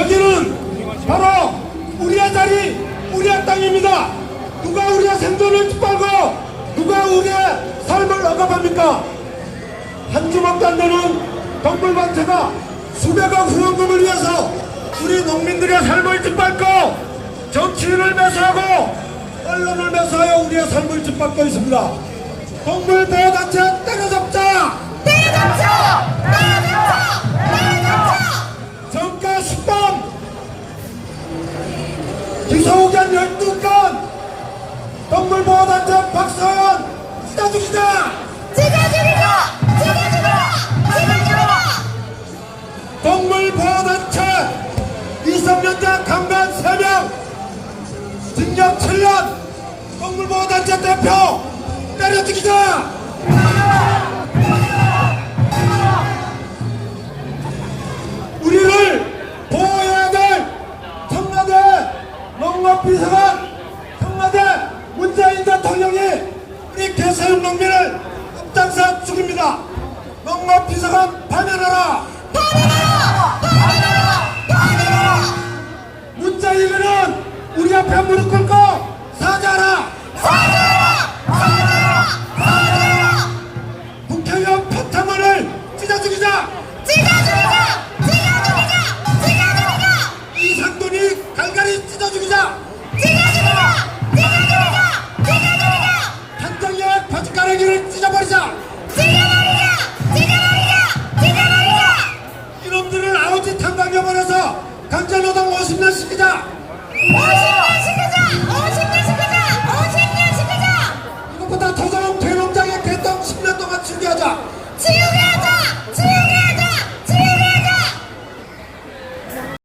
여기는 바로 우리의 자리, 우리의 땅입니다. 누가 우리의 생존을 짓밟고 누가 우리의 삶을 억압합니까? 한 주먹도 안 되는 동물단체가 수백억 후원금을 위해서 우리 농민들의 삶을 짓밟고 정치인을 매수하고 언론을 매수하여 우리의 삶을 짓밟고 있습니다. 동물보호단체 때려잡자! 때려잡자! 12건 동물보호단체 박서연 찢어 죽이자! 찢어주기죠! 찢어주기죠! 찢어주기죠! 동물보호단체 이성년자 강간 3명 징역 7년 농업비서관 청와대 문재인 대통령이 우리 개사육 농민을 앞장서 죽입니다. 농업비서관 파면하라. 문자이면은 우리 앞에 무릎 꿇고 찢어버리자! 찢어버리자! 찢어버리자! 찢어버리자! 이놈들을 아우지 탐방해버려서 강제노동 50년 시키자! 50!